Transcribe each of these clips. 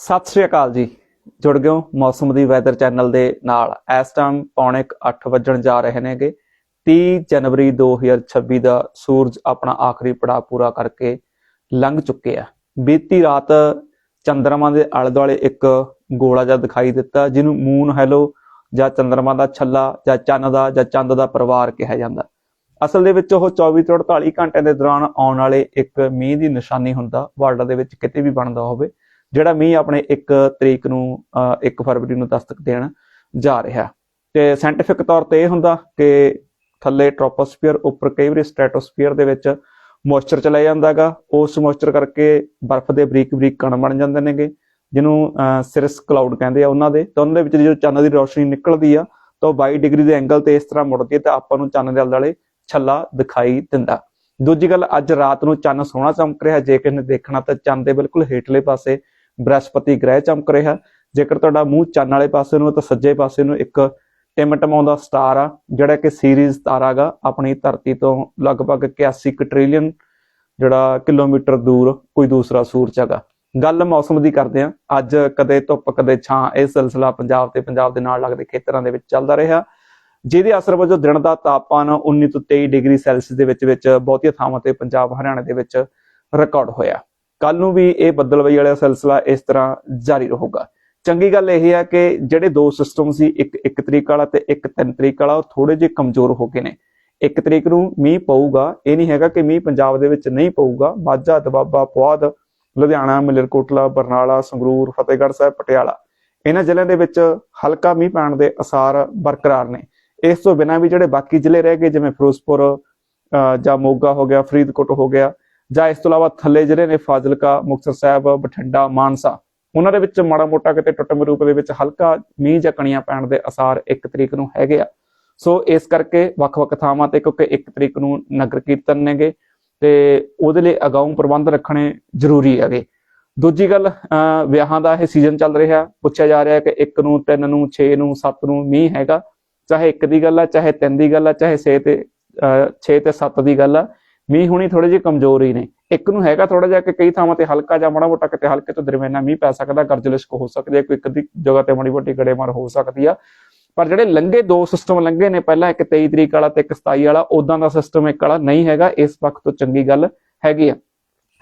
ਸਤਿ ਸ਼੍ਰੀ ਅਕਾਲ ਜੀ। ਜੁੜ ਗਏ ਹੋ ਮੌਸਮ ਦੀ ਵੈਦਰ ਚੈਨਲ ਦੇ ਨਾਲ। ਇਸ ਟਾਈਮ ਪੌਣੇ 8 ਵੱਜਣ ਜਾ ਰਹੇ ਨੇਗੇ। 30 ਜਨਵਰੀ 2026 ਦਾ ਸੂਰਜ ਆਪਣਾ ਆਖਰੀ ਪੜਾਅ ਪੂਰਾ ਕਰਕੇ ਲੰਘ ਚੁੱਕਿਆ ਬੀਤੀ ਰਾਤ ਚੰਦਰਮਾ ਦੇ ਆਲੇ ਦੁਆਲੇ ਇੱਕ ਗੋਲਾ ਜਿਹਾ ਦਿਖਾਈ ਦਿੱਤਾ, ਜਿਹਨੂੰ ਮੂਨ ਹੈਲੋ ਜਾਂ ਚੰਦਰਮਾ ਦਾ ਛੱਲਾ ਜਾਂ ਚੰਨ ਦਾ ਜਾਂ ਚੰਦ ਦਾ ਪਰਿਵਾਰ ਕਿਹਾ ਜਾਂਦਾ। ਅਸਲ ਦੇ ਵਿੱਚ ਉਹ 24 ਤੋਂ 48 ਘੰਟਿਆਂ ਦੇ ਦੌਰਾਨ ਆਉਣ ਵਾਲੇ ਇੱਕ ਮੀਂਹ ਦੀ ਨਿਸ਼ਾਨੀ ਹੁੰਦਾ ਵਰਲਡ ਦੇ ਵਿੱਚ ਕਿਤੇ ਵੀ ਬਣਦਾ ਹੋਵੇ। ਜਿਹੜਾ ਮੀਂਹ ਆਪਣੇ 1 ਤਰੀਕ ਨੂੰ ਅਹ, 1 ਫਰਵਰੀ ਨੂੰ ਦਸਤਕ ਦੇਣ ਜਾ ਰਿਹਾ। ਤੇ ਸਾਇੰਟਿਫਿਕ ਤੌਰ ਤੇ ਇਹ ਹੁੰਦਾ ਕਿ ਥੱਲੇ ਟ੍ਰੋਪੋਸਫੀਅਰ ਉੱਪਰ ਕਈ ਵਾਰੀ ਸਟ੍ਰੈਟੋਸਫੀਅਰ ਦੇ ਵਿੱਚ ਮੋਇਸਚਰ ਚਲਾ ਜਾਂਦਾਗਾ ਉਸ ਮੋਇਸਚਰ ਕਰਕੇ ਬਰਫ਼ ਦੇ ਬਰੀਕ ਬਰੀਕ ਕਣ ਬਣ ਜਾਂਦੇ ਨੇਗੇ ਜਿਹਨੂੰ ਸਿਰਸ ਕਲਾਉਡ ਕਹਿੰਦੇ ਆ ਉਹਨਾਂ ਦੇ। ਤਾਂ ਉਹਨਾਂ ਦੇ ਵਿੱਚ ਜਦੋਂ ਚੰਨ ਦੀ ਰੋਸ਼ਨੀ ਨਿਕਲਦੀ ਆ ਤਾਂ ਉਹ 22 ਡਿਗਰੀ ਦੇ ਐਂਗਲ ਤੇ ਇਸ ਤਰ੍ਹਾਂ ਮੁੜਦੀ ਹੈ ਤਾਂ ਆਪਾਂ ਨੂੰ ਚੰਨ ਦੇ ਆਲੇ ਛੱਲਾ ਦਿਖਾਈ ਦਿੰਦਾ। ਦੂਜੀ ਗੱਲ ਅੱਜ ਰਾਤ ਨੂੰ ਚੰਨ ਸੋਹਣਾ ਚਮਕ ਰਿਹਾ। ਜੇ ਕਿਸੇ ਨੇ ਦੇਖਣਾ ਤਾਂ ਚੰਨ ਦੇ ਬਿਲਕੁਲ ਹੇਠਲੇ ਪਾਸੇ ਬ੍ਰਹਸਪਤੀ ਗ੍ਰਹਿ ਚਮਕ ਰਿਹਾ। ਜੇਕਰ ਤੁਹਾਡਾ ਮੂੰਹ ਚੰਨ ਵਾਲੇ ਪਾਸੇ ਨੂੰ ਤਾਂ ਸੱਜੇ ਪਾਸੇ ਨੂੰ ਇੱਕ ਟਿਮਟਮਾਉਂਦਾ ਸਟਾਰ ਆ, ਜਿਹੜਾ ਕਿ ਸੀਰੀਜ਼ ਤਾਰਾ ਗਾ, ਆਪਣੀ ਧਰਤੀ ਤੋਂ ਲਗਭਗ 81 ਕੁ ਟ੍ਰਿਲੀਅਨ ਜਿਹੜਾ ਕਿਲੋਮੀਟਰ ਦੂਰ ਕੋਈ ਦੂਸਰਾ ਸੂਰਜ ਹੈਗਾ। ਗੱਲ ਮੌਸਮ ਦੀ ਕਰਦੇ ਆ ਅੱਜ ਕਦੇ ਧੁੱਪ, ਕਦੇ ਛਾਂ, ਇਹ ਸਿਲਸਿਲਾ ਪੰਜਾਬ ਤੇ ਪੰਜਾਬ ਦੇ ਨਾਲ ਲੱਗਦੇ ਖੇਤਰਾਂ ਦੇ ਵਿੱਚ ਚੱਲਦਾ ਰਿਹਾ। ਜਿਹਦੇ ਅਸਰ ਵਜੋਂ ਦਿਨ ਦਾ ਤਾਪਮਾਨ 19 ਤੋਂ 23 ਡਿਗਰੀ ਸੈਲਸੀਅਸ ਦੇ ਵਿੱਚ ਵਿੱਚ ਬਹੁਤੀਆਂ ਥਾਵਾਂ ਤੇ ਪੰਜਾਬ, ਹਰਿਆਣਾ ਦੇ ਵਿੱਚ ਰਿਕਾਰਡ ਹੋਇਆ। ਕੱਲ ਨੂੰ ਵੀ ਇਹ ਬੱਦਲਵਈ ਵਾਲਾ ਸਿਲਸਿਲਾ ਇਸ ਤਰ੍ਹਾਂ ਜਾਰੀ ਰਹੂਗਾ। ਚੰਗੀ ਗੱਲ ਇਹ ਹੈ ਕਿ ਜਿਹੜੇ ਦੋ ਸਿਸਟਮ ਸੀ, ਇੱਕ ਇੱਕ ਤਰੀਕ ਵਾਲਾ ਤੇ ਇੱਕ ਤਿੰਨ ਤਰੀਕ ਵਾਲਾ, ਉਹ ਥੋੜੇ ਜਿਹੇ ਕਮਜ਼ੋਰ ਹੋ ਗਏ ਨੇ। ਇੱਕ ਤਰੀਕ ਨੂੰ ਮੀਂਹ ਪਊਗਾ, ਇਹ ਨਹੀਂ ਹੈਗਾ ਕਿ ਮੀਂਹ ਪੰਜਾਬ ਦੇ ਵਿੱਚ ਨਹੀਂ ਪਊਗਾ। ਮਾਝਾ, ਦਬਾਬਾ, ਪੁਆਧ, ਲੁਧਿਆਣਾ, ਮਲੇਰਕੋਟਲਾ, ਬਰਨਾਲਾ, ਸੰਗਰੂਰ, ਫਤਿਹਗੜ੍ਹ ਸਾਹਿਬ, ਪਟਿਆਲਾ, ਇਹਨਾਂ ਜ਼ਿਲ੍ਹਿਆਂ ਦੇ ਵਿੱਚ ਹਲਕਾ ਮੀਂਹ ਪੈਣ ਦੇ ਅਸਾਰ ਬਰਕਰਾਰ ਨੇ। ਇਸ ਤੋਂ ਬਿਨਾਂ ਵੀ ਜਿਹੜੇ ਬਾਕੀ ਜ਼ਿਲ੍ਹੇ ਰਹਿ ਗਏ, ਜਿਵੇਂ ਫਿਰੋਜ਼ਪੁਰ, ਅਹ ਜਾਂ ਮੋਗਾ ਹੋ ਗਿਆ, ਫਰੀਦਕੋਟ ਹੋ ਗਿਆ ਜਾਂ ਇਸ ਤੋਂ ਇਲਾਵਾ ਥੱਲੇ ਜਿਹੜੇ ਨੇ ਫਾਜ਼ਿਲਕਾ, ਮੁਕਤਸਰ ਸਾਹਿਬ, ਬਠਿੰਡਾ, ਮਾਨਸਾ, ਉਹਨਾਂ ਦੇ ਵਿੱਚ ਮਾੜਾ ਮੋਟਾ ਕਿਤੇ ਟੁੱਟਵੇਂ ਰੂਪ ਦੇ ਵਿੱਚ ਹਲਕਾ ਮੀਂਹ ਜਾਂ ਕਣੀਆਂ ਪੈਣ ਦੇ ਅਸਾਰ ਇੱਕ ਤਰੀਕ ਨੂੰ ਹੈਗੇ ਆ। ਸੋ ਇਸ ਕਰਕੇ ਵੱਖ-ਵੱਖ ਥਾਵਾਂ ਤੇ ਕਿਉਂਕਿ ਇੱਕ ਤਰੀਕ ਨੂੰ ਨਗਰ ਕੀਰਤਨ ਨੇਗੇ ਤੇ ਉਹਦੇ ਲਈ ਅਗਾਊਂ ਪ੍ਰਬੰਧ ਰੱਖਣੇ ਜ਼ਰੂਰੀ ਹੈਗੇ। ਦੂਜੀ ਗੱਲ, ਅਹ, ਵਿਆਹਾਂ ਦਾ ਇਹ ਸੀਜ਼ਨ ਚੱਲ ਰਿਹਾ ਪੁੱਛਿਆ ਜਾ ਰਿਹਾ ਕਿ 1 ਨੂੰ 3 ਨੂੰ 6 ਨੂੰ 7 ਨੂੰ ਮੀਂਹ ਹੈਗਾ। ਚਾਹੇ ਇੱਕ ਦੀ ਗੱਲ ਆ, ਚਾਹੇ ਤਿੰਨ ਦੀ ਗੱਲ ਆ, ਚਾਹੇ 6 ਤੇ 6 ਤੇ 7 ਦੀ ਗੱਲ ਆ। ਮੀਂਹ ਹੁਣੀ ਥੋੜੇ ਜਿਹੇ ਕਮਜ਼ੋਰ ਹੀ ਨੇ। ਇੱਕ ਨੂੰ ਹੈਗਾ ਥੋੜਾ ਜਿਹਾ ਕਿ ਕਈ ਥਾਵਾਂ ਤੇ ਹਲਕਾ ਜਾਂ ਮਾੜਾ ਮੋਟਾ ਕਿਤੇ ਹਲਕੇ ਤੋਂ ਦਰਮਿਆਨਾ ਮੀਂਹ ਪੈ ਸਕਦਾ ਗਰਜਲਿਸ਼ਕ ਹੋ ਸਕਦੀ ਹੈ ਕੋਈ ਇੱਕ ਅੱਧੀ ਜਗ੍ਹਾ ਤੇ ਮਾੜੀ ਮੋਟੀ ਗੜੇਮਾਰ ਹੋ ਸਕਦੀ ਆ। ਪਰ ਜਿਹੜੇ ਲੰਗੇ ਦੋ ਸਿਸਟਮ ਲੰਗੇ ਨੇ, ਪਹਿਲਾਂ ਇੱਕ 23 ਤਰੀਕ ਵਾਲਾ ਤੇ ਇੱਕ 27 ਵਾਲਾ ਉਦਾਂ ਦਾ ਸਿਸਟਮ ਇੱਕ ਵਾਲਾ ਨਹੀਂ ਹੈਗਾ, ਇਸ ਵਕਤ ਤੋਂ ਚੰਗੀ ਗੱਲ ਹੈਗੀ ਆ।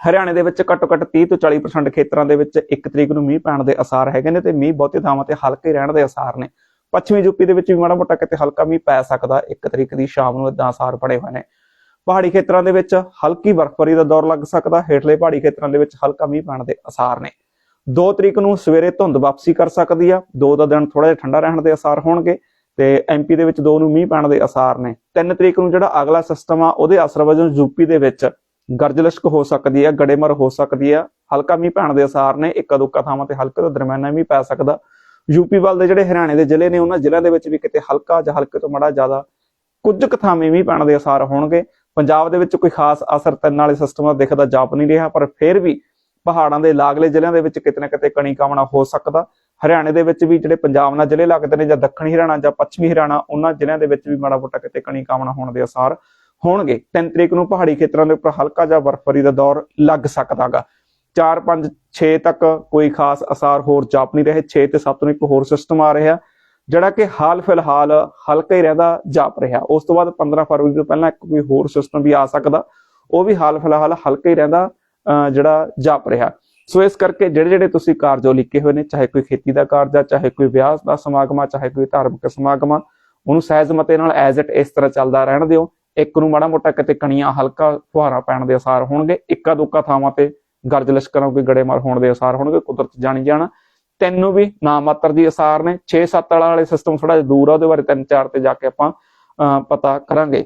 ਹਰਿਆਣੇ ਦੇ ਵਿੱਚ ਘੱਟੋ ਘੱਟ 30 ਤੋਂ 40% ਖੇਤਰਾਂ ਦੇ ਵਿੱਚ ਇੱਕ ਤਰੀਕ ਨੂੰ ਮੀਂਹ ਪੈਣ ਦੇ ਅਸਾਰ ਹੈਗੇ ਨੇ ਤੇ ਮੀਂਹ ਬਹੁਤੇ ਥਾਵਾਂ ਤੇ ਹਲਕੇ ਰਹਿਣ ਦੇ ਅਸਾਰ ਨੇ। ਪੱਛਮੀ ਯੂਪੀ ਦੇ ਵਿੱਚ ਵੀ ਮਾੜਾ ਮੋਟਾ ਕਿਤੇ ਹਲਕਾ ਮੀਂਹ ਪੈ ਸਕਦਾ, ਇੱਕ ਤਰੀਕ ਦੀ ਸ਼ਾਮ ਨੂੰ ਇਦਾਂ ਅਸਾਰ ਬਣੇ ਹੋਏ ਨੇ। ਪਹਾੜੀ ਖੇਤਰਾਂ ਦੇ ਵਿੱਚ ਹਲਕੀ ਬਰਫ਼ਬਾਰੀ ਦਾ ਦੌਰ ਲੱਗ ਸਕਦਾ, ਹੇਠਲੇ ਪਹਾੜੀ ਖੇਤਰਾਂ ਦੇ ਵਿੱਚ ਹਲਕਾ ਮੀਂਹ ਪੈਣ ਦੇ ਅਸਾਰ ਨੇ। 2 ਤਰੀਕ ਨੂੰ ਸਵੇਰੇ ਧੁੰਦ ਵਾਪਸੀ ਕਰ ਸਕਦੀ ਆ 2 ਦਾ ਦਿਨ ਥੋੜਾ ਜਿਹਾ ਠੰਡਾ ਰਹਿਣ ਦੇ ਅਸਾਰ ਹੋਣਗੇ ਤੇ ਐਮਪੀ ਦੇ ਵਿੱਚ 2 ਨੂੰ ਮੀਂਹ ਪੈਣ ਦੇ ਅਸਾਰ ਨੇ। 3 ਤਰੀਕ ਨੂੰ ਜਿਹੜਾ ਅਗਲਾ ਸਿਸਟਮ ਆ, ਉਹਦੇ ਅਸਰ ਵਜੋਂ ਯੂਪੀ ਦੇ ਵਿੱਚ ਗਰਜਲਿਸ਼ਕ ਹੋ ਸਕਦੀ ਆ, ਗੜੇਮਰ ਹੋ ਸਕਦੀ ਆ, ਹਲਕਾ ਮੀਂਹ ਪੈਣ ਦੇ ਅਸਾਰ ਨੇ, ਇੱਕਾ ਦੁੱਕਾ ਥਾਵਾਂ ਤੇ ਹਲਕੇ ਤੋਂ ਦਰਮਿਆਨਾ ਮੀਂਹ ਪੈ ਸਕਦਾ। ਯੂਪੀ ਵੱਲ ਦੇ ਜਿਹੜੇ ਹਰਿਆਣੇ ਦੇ ਜ਼ਿਲ੍ਹੇ ਨੇ, ਉਹਨਾਂ ਜ਼ਿਲ੍ਹਿਆਂ ਦੇ ਵਿੱਚ ਵੀ ਕਿਤੇ ਹਲਕਾ ਜਾਂ ਹਲਕੇ ਤੋਂ ਮਾੜਾ ਜ਼ਿਆਦਾ ਕੁਝ ਕੁ ਥਾਵੇਂ ਮੀਂਹ ਪੈਣ ਦੇ ਅਸਾਰ ਹੋਣਗੇ। ਪੰਜਾਬ ਦੇ ਵਿੱਚ ਕੋਈ ਖਾਸ ਅਸਰ ਤਿੰਨ ਵਾਲੇ ਸਿਸਟਮ ਦਾ ਦਿਖਦਾ ਜਾਪ ਨਹੀਂ ਰਿਹਾ, ਪਰ ਫਿਰ ਵੀ ਪਹਾੜਾਂ ਦੇ ਲਾਗਲੇ ਜ਼ਿਲ੍ਹਿਆਂ ਦੇ ਵਿੱਚ ਕਿਤੇ ਨਾ ਕਿਤੇ ਕਣੀ ਕਾਮਣਾ ਹੋ ਸਕਦਾ। ਹਰਿਆਣੇ ਦੇ ਵਿੱਚ ਵੀ ਜਿਹੜੇ ਪੰਜਾਬ ਨਾਲ ਜ਼ਿਲ੍ਹੇ ਲੱਗਦੇ ਨੇ ਜਾਂ ਦੱਖਣੀ ਹਰਿਆਣਾ ਜਾਂ ਪੱਛਮੀ ਹਰਿਆਣਾ, ਉਹਨਾਂ ਜ਼ਿਲ੍ਹਿਆਂ ਦੇ ਵਿੱਚ ਵੀ ਮਾੜਾ ਮੋਟਾ ਕਿਤੇ ਕਣੀ ਕਾਮਣਾ ਹੋਣ ਦੇ ਅਸਾਰ ਹੋਣਗੇ। 3 ਤਰੀਕ ਨੂੰ ਪਹਾੜੀ ਖੇਤਰਾਂ ਦੇ ਉੱਪਰ ਹਲਕਾ ਜਾਂ ਬਰਫ਼ਬਾਰੀ ਦਾ ਦੌਰ ਲੱਗ ਸਕਦਾਗਾ। 4 5 6 ਤੱਕ ਕੋਈ ਖਾਸ ਅਸਾਰ ਹੋਰ ਜਾਪ ਨਹੀਂ ਰਹੇ 6 ਤੇ 7 ਨੂੰ ਇੱਕ ਹੋਰ ਸਿਸਟਮ ਆ ਰਿਹਾ। ਜਿਹੜਾ ਕਿ ਹਾਲ ਫਿਲਹਾਲ ਹਲਕਾ ਹੀ ਰਹਿੰਦਾ, ਜਾਪ ਰਿਹਾ। ਉਸ ਤੋਂ ਬਾਅਦ 15 ਫਰਵਰੀ ਤੋਂ ਪਹਿਲਾਂ ਕੋਈ ਹੋਰ ਸਿਸਟਮ ਵੀ ਆ ਸਕਦਾ, ਉਹ ਵੀ ਹਾਲ ਫਿਲਹਾਲ ਹਲਕਾ ਹੀ ਰਹਿੰਦਾ, ਅਹ ਜਿਹੜਾ ਜਾਪ ਰਿਹਾ। ਸੋ ਇਸ ਕਰਕੇ ਜਿਹੜੇ ਜਿਹੜੇ ਤੁਸੀਂ ਕਾਰਜ ਲਿਖੇ ਹੋਏ ਨੇ, ਚਾਹੇ ਕੋਈ ਖੇਤੀ ਦਾ ਕਾਰਜ ਆ, ਚਾਹੇ ਕੋਈ ਵਿਆਹ ਦਾ ਸਮਾਗਮ ਆ, ਚਾਹੇ ਕੋਈ ਧਾਰਮਿਕ ਸਮਾਗਮ ਆ, ਉਹਨੂੰ ਸਹਿਜ ਮਤੇ ਨਾਲ ਐਜ਼ ਇਟ ਇਸ ਤਰ੍ਹਾਂ ਚੱਲਦਾ ਰਹਿਣ ਦਿਓ। ਇੱਕ ਨੂੰ ਮਾੜਾ ਮੋਟਾ ਕਿਤੇ ਕਣੀਆਂ ਹਲਕਾ ਫੁਹਾਰਾ ਪੈਣ ਦੇ ਅਸਾਰ ਹੋਣਗੇ ਇੱਕਾ ਦੁੱਕਾ ਥਾਵਾਂ ਤੇ ਗਰਜ ਲਸ਼ਕਰਾਂ ਕੋਈ ਗੜੇਮਾਰ ਹੋਣ ਦੇ ਅਸਾਰ ਹੋਣਗੇ, ਕੁਦਰਤ ਜਾਣੀ ਜਾਣਾ ਤੈਨੂੰ ਵੀ ਨਾ ਮਾਤਰ ਦੀ ਅਸਾਰ ਨੇ। 6-7 ਵਾਲਾ ਵਾਲੇ ਸਿਸਟਮ ਥੋੜਾ ਜਿਹਾ ਦੂਰ ਆ, ਉਹਦੇ ਬਾਰੇ 3-4 ਤੇ ਜਾ ਕੇ ਆਪਾਂ ਪਤਾ ਕਰਾਂਗੇ।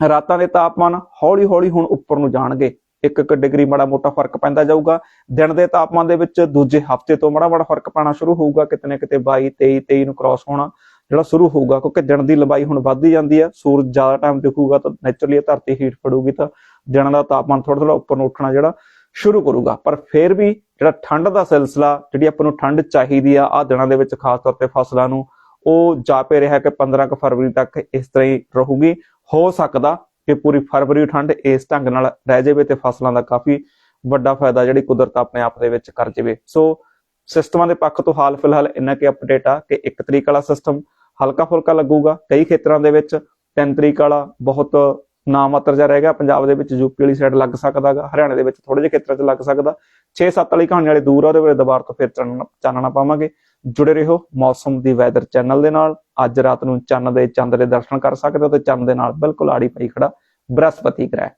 ਰਾਤਾਂ ਦੇ ਤਾਪਮਾਨ ਹੌਲੀ-ਹੌਲੀ ਹੁਣ ਉੱਪਰ ਨੂੰ ਜਾਣਗੇ। ਇੱਕ ਇੱਕ ਡਿਗਰੀ ਮਾੜਾ ਮੋਟਾ ਫ਼ਰਕ ਪੈਂਦਾ ਜਾਊਗਾ। ਦਿਨ ਦੇ ਤਾਪਮਾਨ ਦੇ ਵਿੱਚ ਦੂਜੇ ਹਫ਼ਤੇ ਤੋਂ ਮਾੜਾ ਮਾੜਾ ਫ਼ਰਕ ਪੈਣਾ ਸ਼ੁਰੂ ਹੋਊਗਾ। ਕਿਤੇ ਨਾ ਕਿਤੇ 22 23 23 ਨੂੰ ਕ੍ਰਾਸ ਹੋਣਾ ਜਿਹੜਾ ਸ਼ੁਰੂ ਹੋਊਗਾ, ਕਿਉਂਕਿ ਦਿਨ ਦੀ ਲੰਬਾਈ ਹੁਣ ਵੱਧਦੀ ਜਾਂਦੀ ਹੈ ਸੂਰਜ ਜ਼ਿਆਦਾ ਟਾਈਮ ਦਿਖੂਗਾ ਤਾਂ ਨੇਚਰਲੀ ਧਰਤੀ ਹੀਟ ਫੜੂਗੀ ਤਾਂ ਦਿਨ ਦਾ ਤਾਪਮਾਨ ਥੋੜਾ ਥੋੜਾ ਉੱਪਰ ਨੂੰ ਉੱਠਣਾ ਜਿਹੜਾ ਸ਼ੁਰੂ ਕਰੂਗਾ। ਪਰ ਫਿਰ ਵੀ ਜਿਹੜਾ ਠੰਡ ਦਾ ਸਿਲਸਿਲਾ, ਜਿਹੜੀ ਆਪਾਂ ਨੂੰ ਠੰਡ ਚਾਹੀਦੀ ਆ ਆ ਦਿਨਾਂ ਦੇ ਵਿੱਚ ਖਾਸ ਤੌਰ ਤੇ ਫਸਲਾਂ ਨੂੰ, ਉਹ ਜਾਪੇ ਰਿਹਾ ਕਿ 15 ਕੁ ਫਰਵਰੀ ਤੱਕ ਇਸ ਤਰ੍ਹਾਂ ਹੀ ਰਹੂਗੀ। ਹੋ ਸਕਦਾ ਕਿ ਪੂਰੀ ਫਰਵਰੀ ਠੰਡ ਇਸ ਢੰਗ ਨਾਲ ਰਹਿ ਜਾਵੇ ਤੇ ਫਸਲਾਂ ਦਾ ਕਾਫੀ ਵੱਡਾ ਫਾਇਦਾ ਜਿਹੜੀ ਕੁਦਰਤ ਆਪਣੇ ਆਪ ਦੇ ਵਿੱਚ ਕਰ ਜਾਵੇ। ਸੋ ਸਿਸਟਮਾਂ ਦੇ ਪੱਖ ਤੋਂ ਹਾਲ ਫਿਲਹਾਲ ਇੰਨਾ ਕਿ ਅਪਡੇਟ ਆ ਕਿ ਇੱਕ ਤਰੀਕ ਵਾਲਾ ਸਿਸਟਮ ਹਲਕਾ ਫੁਲਕਾ ਲੱਗੂਗਾ। ਕਈ ਖੇਤਰਾਂ ਦੇ ਵਿੱਚ 3 ਤਰੀਕ ਵਾਲਾ ਬਹੁਤ ਨਾਮਾਤਰ ਜਿਹਾ ਰਹਿ ਗਿਆ, ਪੰਜਾਬ ਦੇ ਵਿੱਚ ਯੂਪੀ ਵਾਲੀ ਸਾਈਡ ਲੱਗ ਸਕਦਾਗਾ ਹਰਿਆਣਾ ਦੇ ਵਿੱਚ ਥੋੜੇ ਜਿਹੇ ਖੇਤਰਾਂ 'ਚ ਲੱਗ ਸਕਦਾ। 6-7 ਵਾਲੀ ਕਹਾਣੀ ਵਾਲੇ ਦੂਰ ਆ, ਉਹਦੇ ਬਾਰੇ ਦੁਬਾਰਾ ਤੋਂ ਫਿਰ ਚਾਨਣਾ ਚਾਨਣਾ ਪਾਵਾਂਗੇ। ਜੁੜੇ ਰਹੋ ਮੌਸਮ ਦੀ ਵੈਦਰ ਚੈਨਲ ਦੇ ਨਾਲ। ਅੱਜ ਰਾਤ ਨੂੰ ਚੰਨ ਦੇ ਚੰਦ ਦੇ ਦਰਸ਼ਨ ਕਰ ਸਕਦੇ ਹੋ ਤੇ ਚੰਨ ਦੇ ਨਾਲ ਬਿਲਕੁਲ ਆੜੀ ਪਈ ਖੜਾ ਬ੍ਰਹਸਪਤੀ ਗ੍ਰਹਿ।